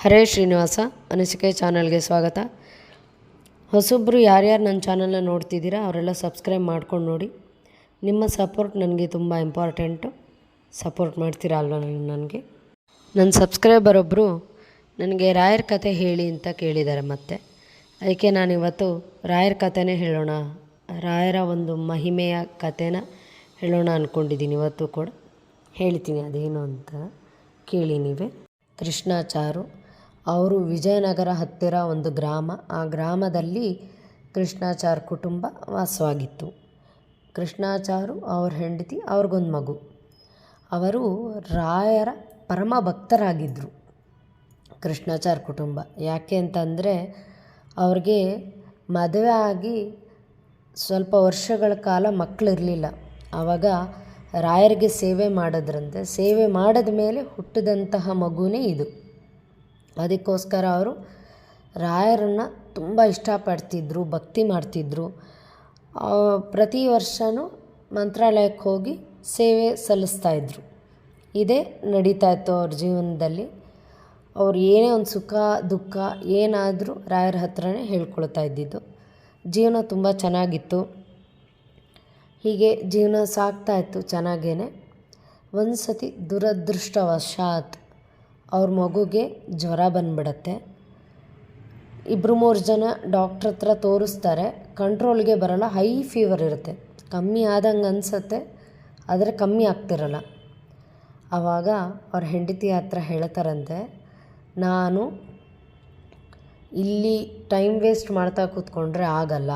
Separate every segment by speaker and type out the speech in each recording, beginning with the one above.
Speaker 1: ಹರೇ ಶ್ರೀನಿವಾಸ, ಅನಿಸಿಕೆ ಚಾನಲ್ಗೆ ಸ್ವಾಗತ. ಹೊಸೊಬ್ಬರು ಯಾರ್ಯಾರು ನನ್ನ ಚಾನಲ್ನ ನೋಡ್ತಿದ್ದೀರಾ ಅವರೆಲ್ಲ ಸಬ್ಸ್ಕ್ರೈಬ್ ಮಾಡ್ಕೊಂಡು ನೋಡಿ. ನಿಮ್ಮ ಸಪೋರ್ಟ್ ನನಗೆ ತುಂಬ ಇಂಪಾರ್ಟೆಂಟು. ಸಪೋರ್ಟ್ ಮಾಡ್ತೀರಾ ಅಲ್ವ ನೀವು ನನಗೆ? ನನ್ನ ಸಬ್ಸ್ಕ್ರೈಬರ್ ಒಬ್ಬರು ನನಗೆ ರಾಯರ ಕತೆ ಹೇಳಿ ಅಂತ ಕೇಳಿದ್ದಾರೆ ಮತ್ತೆ. ಅದಕ್ಕೆ ನಾನಿವತ್ತು ರಾಯರ ಕಥೆನೇ ಹೇಳೋಣ, ರಾಯರ ಒಂದು ಮಹಿಮೆಯ ಕಥೆನ ಹೇಳೋಣ ಅಂದ್ಕೊಂಡಿದ್ದೀನಿ ಇವತ್ತು ಕೂಡ. ಹೇಳ್ತೀನಿ ಅದೇನು ಅಂತ ಕೇಳಿ ನೀವೇ. ಕೃಷ್ಣಾಚಾರು ಅವರು ವಿಜಯನಗರ ಹತ್ತಿರ ಒಂದು ಗ್ರಾಮ. ಆ ಗ್ರಾಮದಲ್ಲಿ ಕೃಷ್ಣಾಚಾರ್ ಕುಟುಂಬ ವಾಸವಾಗಿತ್ತು. ಕೃಷ್ಣಾಚಾರು ಅವ್ರ ಹೆಂಡತಿ, ಅವ್ರಿಗೊಂದು ಮಗು. ಅವರು ರಾಯರ ಪರಮ ಭಕ್ತರಾಗಿದ್ದರು ಕೃಷ್ಣಾಚಾರ್ ಕುಟುಂಬ. ಯಾಕೆ ಅಂತಂದರೆ ಅವ್ರಿಗೆ ಮದುವೆ ಆಗಿ ಸ್ವಲ್ಪ ವರ್ಷಗಳ ಕಾಲ ಮಕ್ಕಳಿರಲಿಲ್ಲ ಆವಾಗ ರಾಯರಿಗೆ ಸೇವೆ ಮಾಡಿದ್ರಂತೆ. ಸೇವೆ ಮಾಡಿದ ಮೇಲೆ ಹುಟ್ಟಿದಂತಹ ಮಗುನೇ ಇದು. ಅದಕ್ಕೋಸ್ಕರ ಅವರು ರಾಯರನ್ನು ತುಂಬ ಇಷ್ಟಪಡ್ತಿದ್ರು ಭಕ್ತಿ ಮಾಡ್ತಿದ್ರು. ಆ, ಪ್ರತಿ ವರ್ಷವೂ ಮಂತ್ರಾಲಯಕ್ಕೆ ಹೋಗಿ ಸೇವೆ ಸಲ್ಲಿಸ್ತಾ ಇದ್ದರು ಇದೇ ನಡೀತಾ ಇತ್ತು ಅವ್ರ ಜೀವನದಲ್ಲಿ. ಅವ್ರು ಏನೇ ಒಂದು ಸುಖ ದುಃಖ ಏನಾದರೂ ರಾಯರ ಹತ್ರನೇ ಹೇಳ್ಕೊಳ್ತಾ ಇದ್ದಿದ್ದು. ಜೀವನ ತುಂಬ ಚೆನ್ನಾಗಿತ್ತು. ಹೀಗೆ ಜೀವನ ಸಾಗ್ತಾ ಇತ್ತು ಚೆನ್ನಾಗೇ ಒಂದು ಸತಿ ದುರದೃಷ್ಟವಶಾತ್ ಅವ್ರ ಮಗುಗೆ ಜ್ವರ ಬಂದ್ಬಿಡತ್ತೆ. ಇಬ್ಬರು ಮೂರು ಜನ ಡಾಕ್ಟ್ರ್ ಹತ್ರ ತೋರಿಸ್ತಾರೆ. ಕಂಟ್ರೋಲ್ಗೆ ಬರಲ್ಲ ಹೈ ಫೀವರ್ ಇರುತ್ತೆ. ಕಮ್ಮಿ ಆದಂಗೆ ಅನಿಸತ್ತೆ, ಆದರೆ ಕಮ್ಮಿ ಆಗ್ತಿರಲ್ಲ. ಆವಾಗ ಅವ್ರ ಹೆಂಡತಿ ಹತ್ರ ಹೇಳ್ತಾರಂತೆ, ನಾನು ಇಲ್ಲಿ ಟೈಮ್ ವೇಸ್ಟ್ ಮಾಡ್ತಾ ಕೂತ್ಕೊಂಡ್ರೆ ಆಗಲ್ಲ.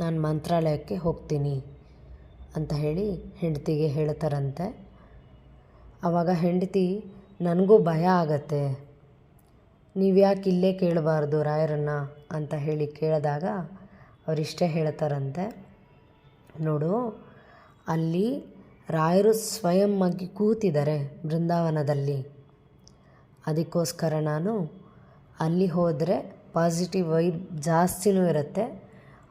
Speaker 1: ನಾನು ಮಂತ್ರಾಲಯಕ್ಕೆ ಹೋಗ್ತೀನಿ, ಅಂತ ಹೇಳಿ ಹೆಂಡತಿಗೆ ಹೇಳ್ತಾರಂತೆ. ಆವಾಗ ಹೆಂಡತಿ ನನಗೂ ಭಯ ಆಗತ್ತೆ. ನೀವು ಯಾಕೆ ಇಲ್ಲೇ ಕೇಳಬಾರ್ದು ರಾಯರನ್ನು ಅಂತ ಹೇಳಿ ಕೇಳಿದಾಗ ಅವರಿಷ್ಟೇ ಹೇಳ್ತಾರಂತೆ. ನೋಡು, ಅಲ್ಲಿ ರಾಯರು ಸ್ವಯಂ ಕೂತಿದ್ದಾರೆ ಬೃಂದಾವನದಲ್ಲಿ. ಅದಕ್ಕೋಸ್ಕರ ನಾನು ಅಲ್ಲಿ ಹೋದರೆ ಪಾಸಿಟಿವ್ ವೈಬ್ ಜಾಸ್ತಿನೂ ಇರುತ್ತೆ.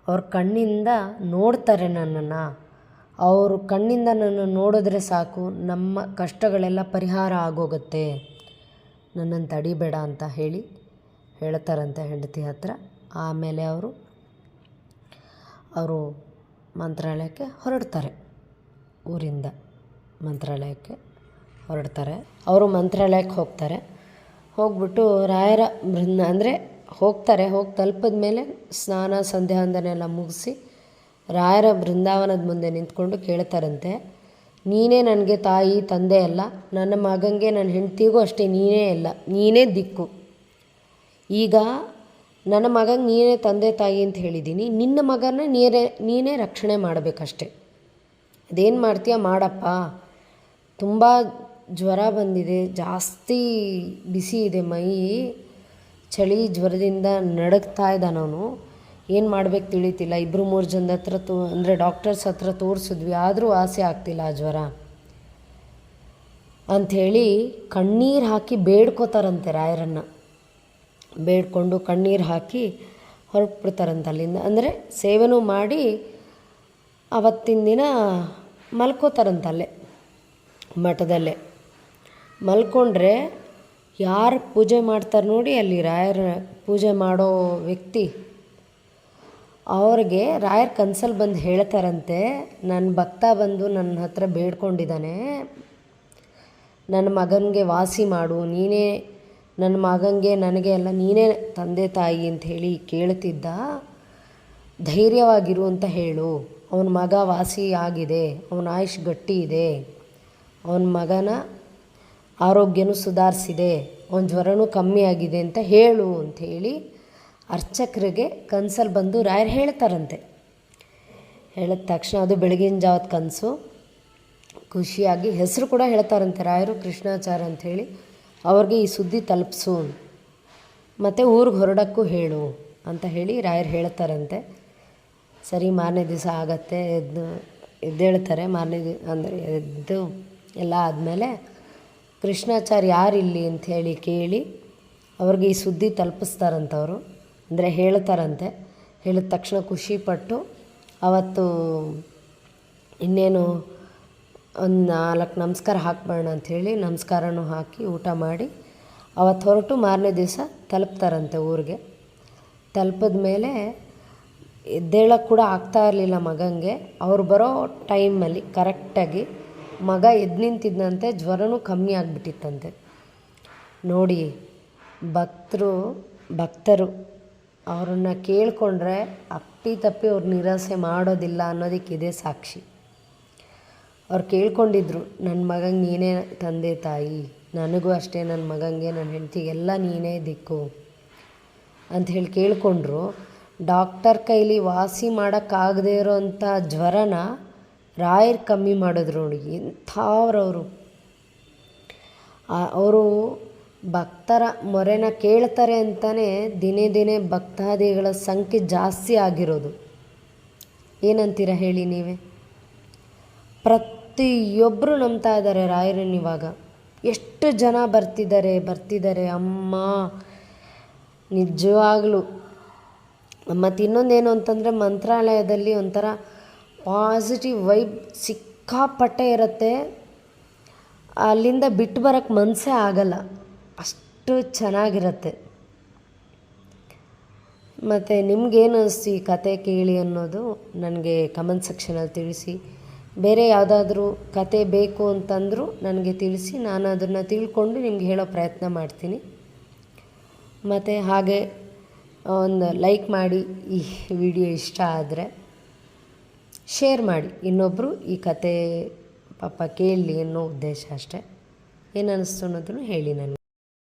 Speaker 1: ಅವ್ರ ಕಣ್ಣಿಂದ ನೋಡ್ತಾರೆ ನನ್ನನ್ನು. ಅವರು ಕಣ್ಣಿಂದ ನನ್ನ ನೋಡಿದ್ರೆ ಸಾಕು, ನಮ್ಮ ಕಷ್ಟಗಳೆಲ್ಲ ಪರಿಹಾರ ಆಗೋಗುತ್ತೆ. ನನ್ನನ್ನು ತಡಿಬೇಡ ಅಂತ ಹೇಳಿ ಹೇಳ್ತಾರಂತೆ ಹೆಂಡತಿ ಹತ್ರ. ಆಮೇಲೆ ಅವರು ಅವರು ಮಂತ್ರಾಲಯಕ್ಕೆ ಹೊರಡ್ತಾರೆ. ಊರಿಂದ ಮಂತ್ರಾಲಯಕ್ಕೆ ಹೊರಡ್ತಾರೆ. ಅವರು ಮಂತ್ರಾಲಯಕ್ಕೆ ಹೋಗ್ತಾರೆ. ಹೋಗ್ಬಿಟ್ಟು ರಾಯರ ಬೃಂದ, ಅಂದರೆ ಹೋಗ್ತಾರೆ, ಹೋಗಿ ತಲುಪಿದ ಮೇಲೆ ಸ್ನಾನ ಸಂಧ್ಯಾಂದನೆಲ್ಲ ಮುಗಿಸಿ ರಾಯರ ಬೃಂದಾವನದ ಮುಂದೆ ನಿಂತ್ಕೊಂಡು ಕೇಳ್ತಾರಂತೆ, ನೀನೇ ನನಗೆ ತಾಯಿ, ತಂದೆ ಅಲ್ಲ. ನನ್ನ ಮಗನಿಗೆ ನನ್ನ ಹೆಂಡ್ತಿಗೂ ಅಷ್ಟೇ ನೀನೇ ಅಲ್ಲ. ನೀನೇ ದಿಕ್ಕು. ಈಗ ನನ್ನ ಮಗಂಗೆ ನೀನೇ ತಂದೆ, ತಾಯಿ ಅಂತ ಹೇಳಿದ್ದೀನಿ ನಿನ್ನ ಮಗನ ನೀರೇ, ನೀನೇ ರಕ್ಷಣೆ ಮಾಡಬೇಕಷ್ಟೆ. ಅದೇನು ಮಾಡ್ತೀಯ? ಮಾಡಪ್ಪ. ತುಂಬ ಜ್ವರ ಬಂದಿದೆ. ಜಾಸ್ತಿ ಬಿಸಿ ಇದೆ. ಮೈ ಚಳಿ ಜ್ವರದಿಂದ ನಡಗ್ತಾ ಇದ್ದಾನೆ ಅವನು ಏನು ಮಾಡ್ಬೇಕು ತಿಳಿತಿಲ್ಲ. ಇಬ್ಬರು ಮೂರು ಜನದ ಹತ್ರ ತೋ, ಅಂದರೆ ಡಾಕ್ಟರ್ಸ್ ಹತ್ರ ತೋರಿಸಿದ್ವಿ. ಆದರೂ ಆಸೆ ಆಗ್ತಿಲ್ಲ ಆ ಜ್ವರ. ಅಂಥೇಳಿ ಕಣ್ಣೀರು ಹಾಕಿ ಬೇಡ್ಕೋತಾರಂತೆ ರಾಯರನ್ನು. ಬೇಡ್ಕೊಂಡು ಕಣ್ಣೀರು ಹಾಕಿ ಹೊರಟ್ಬಿಡ್ತಾರಂತೆ ಅಲ್ಲಿಂದ. ಅಂದರೆ ಸೇವನೂ ಮಾಡಿ ಅವತ್ತಿನ ದಿನ ಮಲ್ಕೋತಾರಂತೆ ಅಲ್ಲೇ, ಮಠದಲ್ಲೇ. ಮಲ್ಕೊಂಡ್ರೆ ಯಾರು ಪೂಜೆ ಮಾಡ್ತಾರೆ ನೋಡಿ ಅಲ್ಲಿ ರಾಯರ ಪೂಜೆ ಮಾಡೋ ವ್ಯಕ್ತಿ. ಅವ್ರಿಗೆ ರಾಯರ್ ಕನ್ಸಲ್ಲಿ ಬಂದು ಹೇಳ್ತಾರಂತೆ ನನ್ನ ಭಕ್ತ ಬಂದು ನನ್ನ ಹತ್ರ ಬೇಡ್ಕೊಂಡಿದ್ದಾನೆ ನನ್ನ ಮಗನಿಗೆ ವಾಸಿ ಮಾಡು, ನೀನೇ ನನ್ನ ಮಗನಿಗೆ ನನಗೆ ಎಲ್ಲ ನೀನೇ ತಂದೆ ತಾಯಿ ಅಂತ ಹೇಳಿ ಕೇಳ್ತಿದ್ದ, ಧೈರ್ಯವಾಗಿರು ಅಂತ ಹೇಳು, ಅವನ ಮಗ ವಾಸಿ ಆಗಿದೆ, ಅವನ ಆಯುಷ್ ಗಟ್ಟಿ ಇದೆ, ಅವನ ಮಗನ ಆರೋಗ್ಯನೂ ಸುಧಾರಿಸಿದೆ, ಅವನ ಜ್ವರನೂ ಕಮ್ಮಿ ಆಗಿದೆ ಅಂತ ಹೇಳು ಅಂತ ಹೇಳಿ ಅರ್ಚಕರಿಗೆ ಕನಸಲ್ಲಿ ಬಂದು ರಾಯರು ಹೇಳ್ತಾರಂತೆ. ಹೇಳಿದ ತಕ್ಷಣ ಅದು ಬೆಳಗಿನ ಜಾವದ ಕನಸು. ಖುಷಿಯಾಗಿ ಹೆಸರು ಕೂಡ ಹೇಳ್ತಾರಂತೆ, ರಾಯರು ಕೃಷ್ಣಾಚಾರ ಅಂಥೇಳಿ, ಅವ್ರಿಗೆ ಈ ಸುದ್ದಿ ತಲುಪಿಸು. ಮತ್ತು ಊರಿಗೆ ಹೊರಡೋಕ್ಕೂ ಹೇಳು ಅಂತ ಹೇಳಿ ರಾಯರು ಹೇಳ್ತಾರಂತೆ. ಸರಿ, ಮಾರನೇ ದಿವಸ ಆಗತ್ತೆ, ಎದ್ದು, ಎದ್ದೇಳ್ತಾರೆ, ಮಾರನೇ ದಿ, ಅಂದರೆ ಎದ್ದು ಎಲ್ಲ ಆದಮೇಲೆ ಕೃಷ್ಣಾಚಾರ್ಯ ಯಾರಿಲ್ಲಿ ಅಂಥೇಳಿ ಕೇಳಿ ಅವ್ರಿಗೆ ಈ ಸುದ್ದಿ ತಲುಪಿಸ್ತಾರಂತವರು. ಅಂದರೆ ಹೇಳ್ತಾರಂತೆ. ಹೇಳಿದ ತಕ್ಷಣ ಖುಷಿಪಟ್ಟು ಅವತ್ತು ಇನ್ನೇನು ಒಂದು ನಾಲ್ಕು ನಮಸ್ಕಾರ ಹಾಕ್ಬೇಡ ಅಂಥೇಳಿ ನಮಸ್ಕಾರನೂ ಹಾಕಿ ಊಟ ಮಾಡಿ ಅವತ್ತು ಹೊರಟು ಮಾರನೇ ದಿವಸ ತಲುಪ್ತಾರಂತೆ ಊರಿಗೆ. ತಲುಪಿದ ಮೇಲೆ ಎದ್ದೇಳಕ್ಕೆ ಕೂಡ ಆಗ್ತಾ ಇರಲಿಲ್ಲ ಮಗಂಗೆ. ಅವ್ರು ಬರೋ ಟೈಮಲ್ಲಿ ಕರೆಕ್ಟಾಗಿ ಮಗ ಎದ್ದು ನಿಂತಿದ್ದಂತೆ ಜ್ವರನೂ ಕಮ್ಮಿ ಆಗಿಬಿಟ್ಟಿತ್ತಂತೆ. ನೋಡಿ ಭಕ್ತರು ಭಕ್ತರು ಅವರನ್ನು ಕೇಳಿಕೊಂಡ್ರೆ ಅಪ್ಪಿ ತಪ್ಪಿ ಅವ್ರು ನಿರಾಸೆ ಮಾಡೋದಿಲ್ಲ ಅನ್ನೋದಕ್ಕೆ ಇದೇ ಸಾಕ್ಷಿ. ಅವ್ರು ಕೇಳ್ಕೊಂಡಿದ್ರು ನನ್ನ ಮಗಂಗೆ ನೀನೇ ತಂದೆ ತಾಯಿ, ನನಗೂ ಅಷ್ಟೇ ನನ್ನ ಮಗಂಗೆ ನನ್ನ ಹೆಂಡತಿಗೆಲ್ಲ ನೀನೇ ದಿಕ್ಕು ಅಂತ ಹೇಳಿ ಕೇಳಿಕೊಂಡ್ರು. ಡಾಕ್ಟರ್ ಕೈಲಿ ವಾಸಿ ಮಾಡೋಕ್ಕಾಗದೇ ಇರೋವಂಥ ಜ್ವರನ ರಾಯರ್ ಕಮ್ಮಿ ಮಾಡಿದ್ರು ನೋಡಿ, ಎಂಥವ್ರವರು. ಅವರು ಭಕ್ತರ ಮೊರೆನ ಕೇಳ್ತಾರೆ ಅಂತಲೇ ದಿನೇ ದಿನೇ ಭಕ್ತಾದಿಗಳ ಸಂಖ್ಯೆ ಜಾಸ್ತಿ ಆಗಿರೋದು. ಏನಂತೀರ ಹೇಳಿ ನೀವೇ? ಪ್ರತಿಯೊಬ್ಬರು ನಂಬ್ತಾ ಇದ್ದಾರೆ ರಾಯರನ್ನ ಇವಾಗ. ಎಷ್ಟು ಜನ ಬರ್ತಿದ್ದಾರೆ ಬರ್ತಿದ್ದಾರೆ, ಅಮ್ಮ. ನಿಜವಾಗ್ಲೂ. ಮತ್ತು ಇನ್ನೊಂದೇನು ಅಂತಂದರೆ ಮಂತ್ರಾಲಯದಲ್ಲಿ ಒಂಥರ ಪಾಸಿಟಿವ್ ವೈಬ್ ಸಿಕ್ಕಾಪಟ್ಟೆ ಇರುತ್ತೆ. ಅಲ್ಲಿಂದ ಬಿಟ್ಟು ಬರೋಕ್ಕೆ ಮನಸ್ಸೇ ಆಗಲ್ಲ. ಅಷ್ಟು ಚೆನ್ನಾಗಿರುತ್ತೆ. ಮತ್ತು ನಿಮ್ಗೇನು ಅನಿಸ್ತು ಈ ಕತೆ ಕೇಳಿ ಅನ್ನೋದು ನನಗೆ ಕಮೆಂಟ್ ಸೆಕ್ಷನಲ್ಲಿ ತಿಳಿಸಿ. ಬೇರೆ ಯಾವುದಾದ್ರೂ ಕತೆ ಬೇಕು ಅಂತಂದರೂ ನನಗೆ ತಿಳಿಸಿ, ನಾನು ಅದನ್ನು ತಿಳ್ಕೊಂಡು ನಿಮ್ಗೆ ಹೇಳೋ ಪ್ರಯತ್ನ ಮಾಡ್ತೀನಿ. ಮತ್ತು ಹಾಗೆ ಒಂದು ಲೈಕ್ ಮಾಡಿ ಈ ವಿಡಿಯೋ ಇಷ್ಟ ಆದರೆ ಶೇರ್ ಮಾಡಿ. ಇನ್ನೊಬ್ಬರು ಈ ಕತೆ ಪಾಪ ಕೇಳಲಿ ಅನ್ನೋ ಉದ್ದೇಶ ಅಷ್ಟೇ. ಏನು ಅನ್ನಿಸ್ತು ಅನ್ನೋದನ್ನು ಹೇಳಿ ನನಗೆ.